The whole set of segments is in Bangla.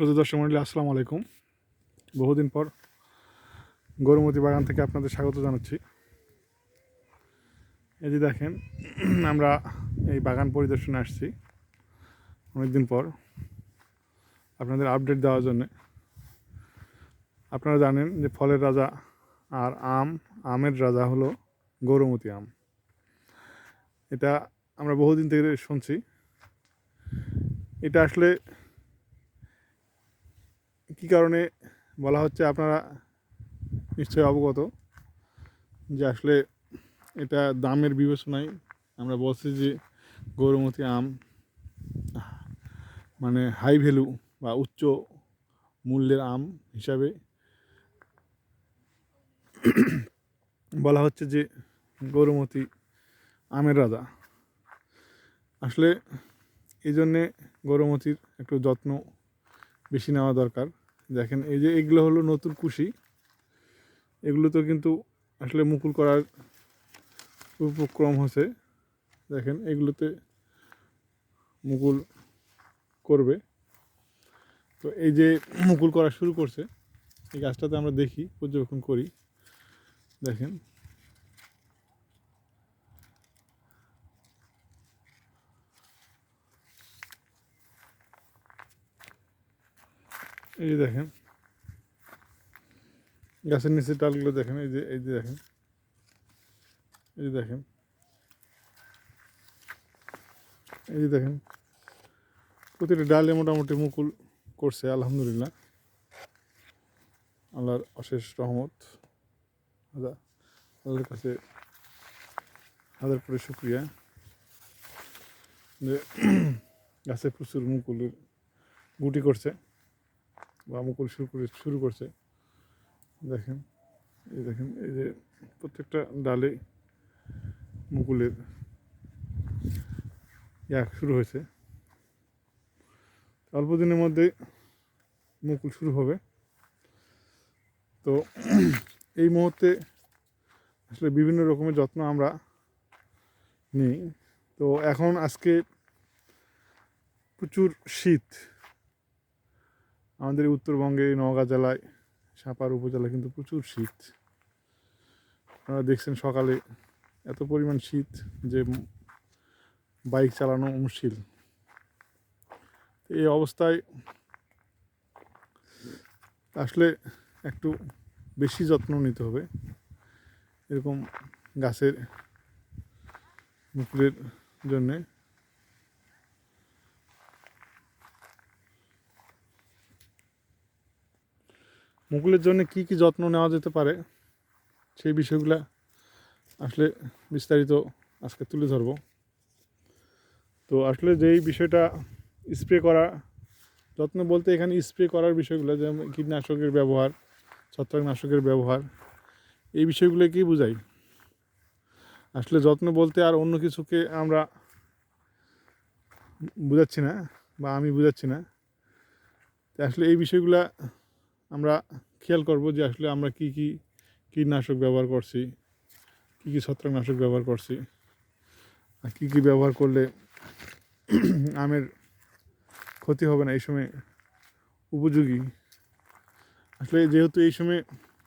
শ্রোতা দর্শক মন্ডলী, আসসালামু আলাইকুম। বহুদিন পর গরুমতি বাগান থেকে আপনাদের স্বাগত জানাচ্ছি। এই যে দেখেন, আমরা এই বাগান পরিদর্শনে আসছি অনেকদিন পর আপনাদের আপডেট দেওয়ার জন্যে। আপনারা জানেন যে ফলের রাজা আর আম, আমের রাজা হলো গৌরমতি আম। এটা আমরা বহুদিন থেকে শুনছি। এটা আসলে কী কারণে বলা হচ্ছে আপনারা নিশ্চয়ই অবগত যে আসলে এটা দামের বিবেচনায় আমরা বলছি যে গৌরমতি আম মানে হাই ভ্যালু বা উচ্চ মূল্যের আম হিসাবে বলা হচ্ছে যে গৌরমতি আমের রাজা। আসলে এই জন্যে গৌরমতির একটু যত্ন বেশি নেওয়া দরকার। দেখেন, এই যে এগুলো হলো নতুন কুশি। এগুলো তো কিন্তু আসলে মুকুল করার উপক্রম হচ্ছে। দেখেন, এগুলোতে মুকুল করবে। তো এই যে মুকুল করা শুরু করছে, এই গাছটাতে আমরা দেখি, পর্যবেক্ষণ করি। দেখেন এই দেখেন। গাছের নিচে ডালগুলো দেখেন, এই যে এই যে দেখেন। এই যে দেখেন। এই যে দেখেন। প্রতিটা ডালে মোটামুটি মুকুল করছে, আলহামদুলিল্লাহ। আল্লাহর অশেষ রহমত। আল্লাহ আল্লাহর কাছে হাজার করে শুক্রিয়া। যে গাছে প্রচুর মুকুলের গুটি করছে। বা মুকুল শুরু করে, শুরু করছে। দেখেন, এই দেখেন, এই যে প্রত্যেকটা ডালে মুকুলের ইয়া শুরু হয়েছে। অল্প দিনের মধ্যে মুকুল শুরু হবে। তো এই মুহূর্তে আসলে বিভিন্ন রকমের যত্ন আমরা নিই। তো এখন আজকে প্রচুর শীত। আমাদের উত্তরবঙ্গে নওগাঁ জেলায়, সাপার উপজেলায় কিন্তু প্রচুর শীত। আপনারা দেখছেন সকালে এত পরিমাণ শীত যে বাইক চালানো মুশকিল। এই অবস্থায় আসলে একটু বেশি যত্ন নিতে হবে। এরকম গাছের মুকুলের জন্যে মুকুলের জন্য কি কি যত্ন নেওয়া যেতে পারে সেই বিষয়গুলো আসলে বিস্তারিত আজকে তুলে ধরব। তো আসলে যেই বিষয়টা স্প্রে করা, যত্ন বলতে এখানে স্প্রে করার বিষয়গুলো যেমন কীটনাশকের ব্যবহার, ছত্রাকনাশকের ব্যবহার, এই বিষয়গুলোকেই বোঝাই? আসলে যত্ন বলতে আর অন্য কিছুকে আমরা বুঝাচ্ছি না বা আমি বুঝাচ্ছি না। আসলে এই বিষয়গুলা আমরা খেয়াল করব যে আসলে আমরা কি কি কীটনাশক ব্যবহার করছি, কী কী ছত্রাকনাশক ব্যবহার করছি, আর কী কী ব্যবহার করলে আমের ক্ষতি হবে না, এই সময় উপযোগী। আসলে যেহেতু এই সময়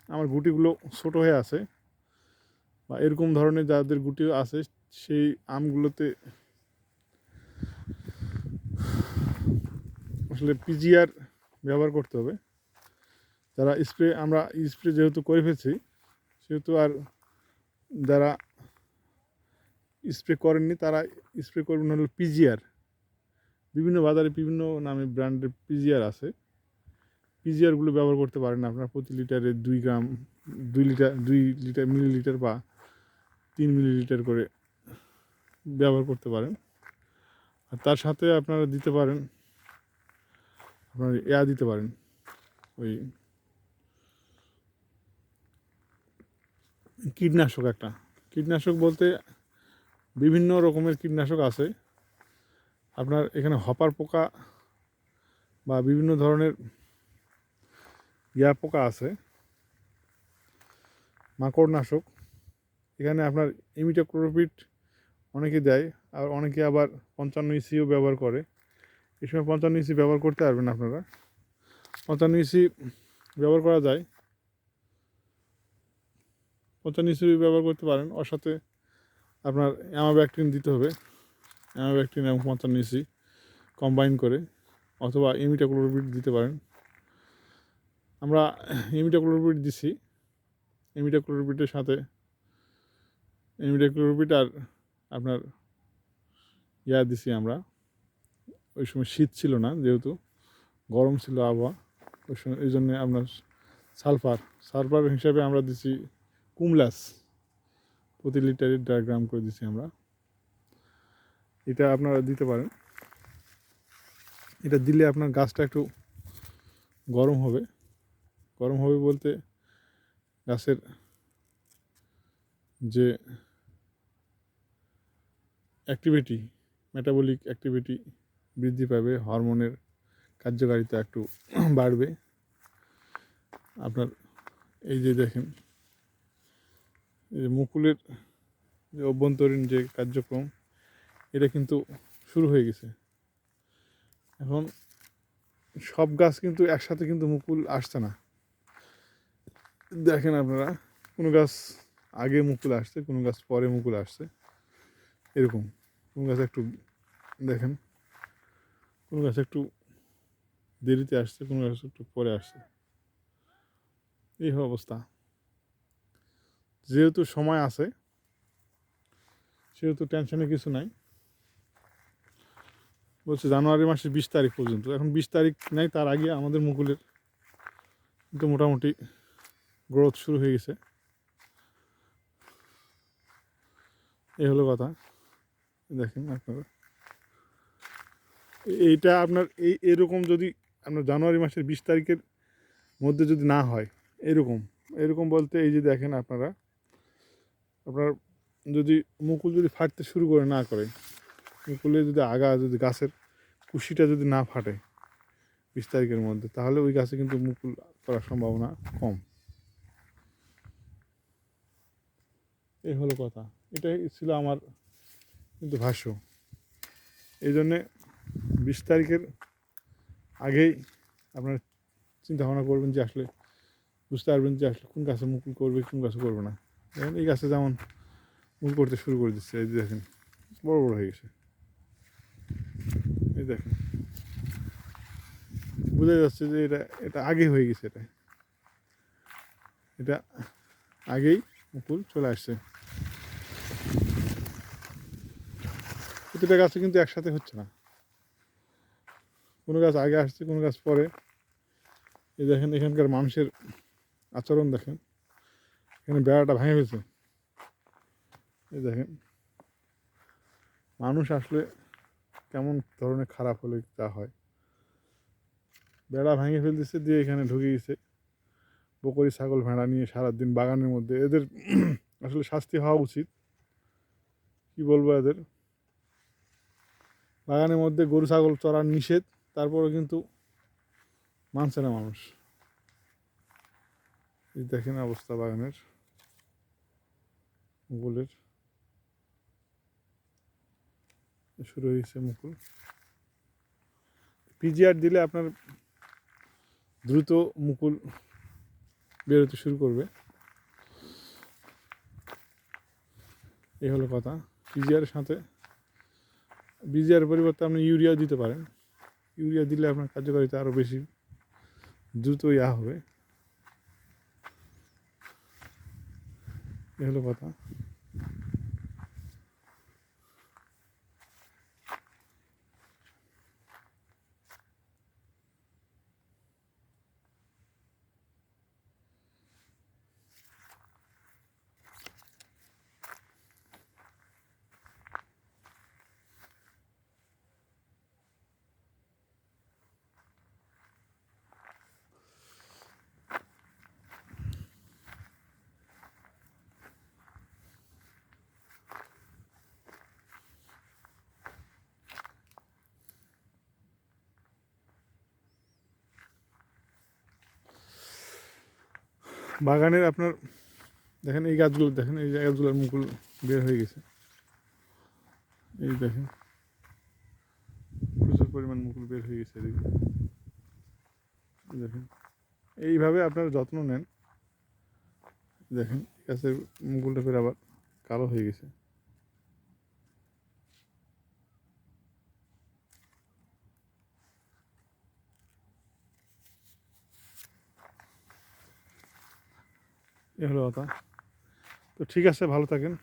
আমার গুটিগুলো ছোট হয়ে আছে, বা এরকম ধরনের যাদের গুটি আছে, সেই আমগুলোতে আসলে পিজিআর ব্যবহার করতে হবে। যারা স্প্রে, আমরা স্প্রে যেহেতু করে ফেলছি, সেহেতু আর যারা স্প্রে করেননি, তারা স্প্রে করবেন হলো পিজিআর বিভিন্ন বাজারে বিভিন্ন নামে ব্র্যান্ডের পিজিআর আছে। পিজিআরগুলো ব্যবহার করতে পারেন আপনার। প্রতি লিটারে দুই গ্রাম, দুই লিটার দুই লিটার, মিলিলিটার বা তিন মিলিলিটার করে ব্যবহার করতে পারেন। আর তার সাথে আপনারা দিতে পারেন, আপনার ইয়া দিতে পারেন, ওই কীটনাশক একটা। কীটনাশক বলতে বিভিন্ন রকমের কীটনাশক আছে। আপনার এখানে হপার পোকা বা বিভিন্ন ধরনের ইয়া পোকা আছে। মাকড়নাশক। এখানে আপনার ইমিটাক্লোরোপিড অনেকে দেয়, আর অনেকে আবার পঞ্চান্ন ইসিও ব্যবহার করে। এই সময় পঞ্চান্ন ইসি ব্যবহার করতে পারবেন আপনারা। পঞ্চান্ন ইসি ব্যবহার করা যায়। পঞ্চান্ন ইসি ব্যবহার করতে পারেন। ওর সাথে আপনার অ্যামাব্যাকটিন দিতে হবে। অ্যামাব্যাকটিন এবং পঞ্চান্ন ইসি কম্বাইন করে অথবা ইমিটাক্লোরোপিড দিতে পারেন। আমরা ইমিটাক্লোরোপিড দিছি। ইমিটাক্লোরোপিডের সাথে ইমিটাক্লোরোপিড আর আপনার ইয়া দিছি আমরা। ওই সময় শীত ছিল না যেহেতু, গরম ছিল আবহাওয়া। ওই সময় এই জন্যে আপনার সালফার সালফার হিসাবে আমরা দিছি কুমলাস। প্রতি লিটারে দেড় গ্রাম করে দিচ্ছি আমরা। এটা আপনারা দিতে পারেন। এটা দিলে আপনার গাছটা একটু গরম হবে। গরম হবে বলতে গাছের যে অ্যাক্টিভিটি মেটাবলিক অ্যাক্টিভিটি বৃদ্ধি পাবে হরমোনের কার্যকারিতা একটু বাড়বে। আপনার এই যে দেখেন যে মুকুলের যে অভ্যন্তরীণ যে কার্যক্রম, এটা কিন্তু শুরু হয়ে গেছে। এখন সব গাছ কিন্তু একসাথে কিন্তু মুকুল আসছে না। দেখেন আপনারা, কোনো গাছ আগে মুকুল আসছে, কোনো গাছ পরে মুকুল আসছে। এরকম, কোনো গাছ একটু দেখেন, কোনো গাছ একটু দেরিতে আসছে, কোনো গাছ একটু পরে আসছে। এই অবস্থা। যেহেতু সময় আছে, সেহেতু টেনশনে কিছু নাই। বলছে জানুয়ারি মাসের বিশ তারিখ পর্যন্ত। এখন বিশ তারিখ নাই, তার আগে আমাদের মুকুলের কিন্তু মোটামুটি গ্রোথ শুরু হয়ে গেছে। এই হলো কথা। দেখেন আপনারা। এইটা আপনার, এই, এরকম যদি আপনার জানুয়ারি মাসের বিশ তারিখের মধ্যে যদি না হয়, এরকম। এরকম বলতে এই যে দেখেন আপনারা আপনার যদি মুকুল যদি ফাটতে শুরু করে না করে, মুকুলে যদি আগা যদি গাছের কুশিটা যদি না ফাটে বিশ তারিখের মধ্যে, তাহলে ওই গাছে কিন্তু মুকুল করার সম্ভাবনা কম। এই হলো কথা। এটাই ছিল আমার কিন্তু ভাষ্য। এই জন্যে বিশ তারিখের আগেই আপনার চিন্তা ভাবনা করবেন যে আসলে বুঝতে পারবেন যে আসলে কোন গাছে মুকুল করবে, কোন গাছে করবে না। যেমন এই গাছটা যেমন মুকুল করতে শুরু করে দিচ্ছে, এই দেখেন, বড় বড় হয়ে গেছে। এই দেখেন, বোঝা যাচ্ছে যে এটা এটা আগে হয়ে গেছে এটা। এটা আগেই মুকুল চলে আসছে। প্রতিটা গাছে কিন্তু একসাথে হচ্ছে না। কোনো গাছ আগে আসছে, কোনো গাছ পরে। এই দেখেন, এখানকার মানুষের আচরণ দেখেন। এখানে বেড়াটা ভেঙে ফেলছে এই দেখেন। মানুষ আসলে কেমন ধরনের খারাপ হলে তা হয়। বেড়া ভেঙে ফেলতেছে, দিয়ে এখানে ঢুকে গেছে। বকরি, ছাগল, ভেড়া নিয়ে সারাদিন বাগানের মধ্যে। এদের আসলে শাস্তি হওয়া উচিত। কি বলব এদের? বাগানের মধ্যে গরু, ছাগল চড়ার নিষেধ তারপরে কিন্তু মানছে না মানুষ। এই দেখেন অবস্থা বাগানের। মুকুলের শুরু হয়েছে মুকুল পিজিআর দিলে আপনার দ্রুত মুকুল বেরোতে শুরু করবে। এই হলো কথা। পিজিআরের সাথে বিজিআর পরিবর্তে আপনি ইউরিয়া দিতে পারেন। ইউরিয়া দিলে আপনার কার্যকারিতা আরও বেশি দ্রুত ইয়া হবে। এ হলো কথা বাগানের আপনার, দেখেন এই গাছগুলো, দেখেন এই গাছগুলোর মুকুল বের হয়ে গেছে। এই দেখেন, প্রচুর পরিমাণ মুকুল বের হয়ে গেছে দেখেন, এইভাবে আপনার যত্ন নেন। দেখেন গাছের মুকুলটা ফের আবার কালো হয়ে গেছে। এ হলো কথা। তো ঠিক আছে ভালো থাকেন।